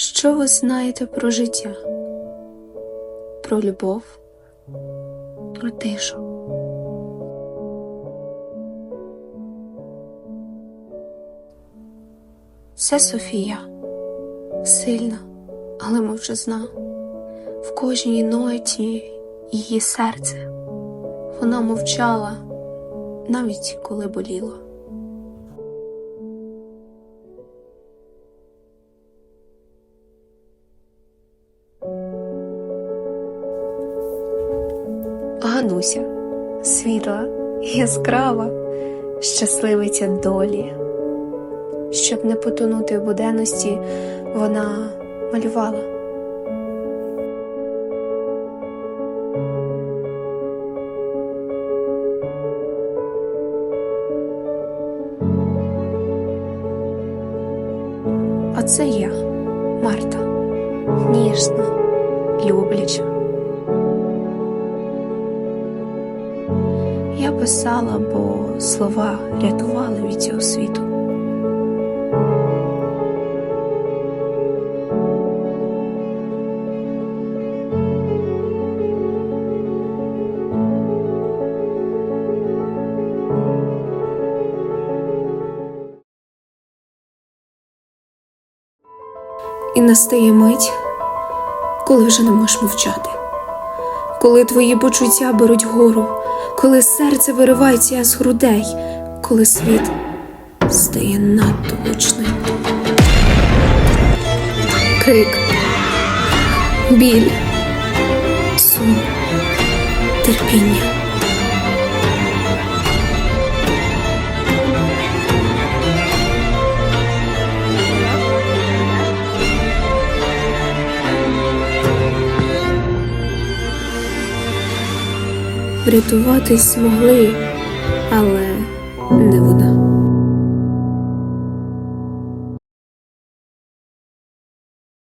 Що ви знаєте про життя? Про любов, про тишу. Це Софія, сильна, але мовчазна. В кожній ноті її серце. Вона мовчала, навіть коли боліло. Гануся, світла, яскрава, щасливиця долі. Щоб не потонути в буденності, вона малювала. А це я, Марта, ніжна, любляча. Я писала, бо слова рятували від цього світу. І настає мить, коли вже не можеш мовчати, коли твої почуття беруть гору, коли серце виривається з грудей, коли світ стає надто гучним. Крик, біль, сум, терпіння. врятуватись змогли, але не.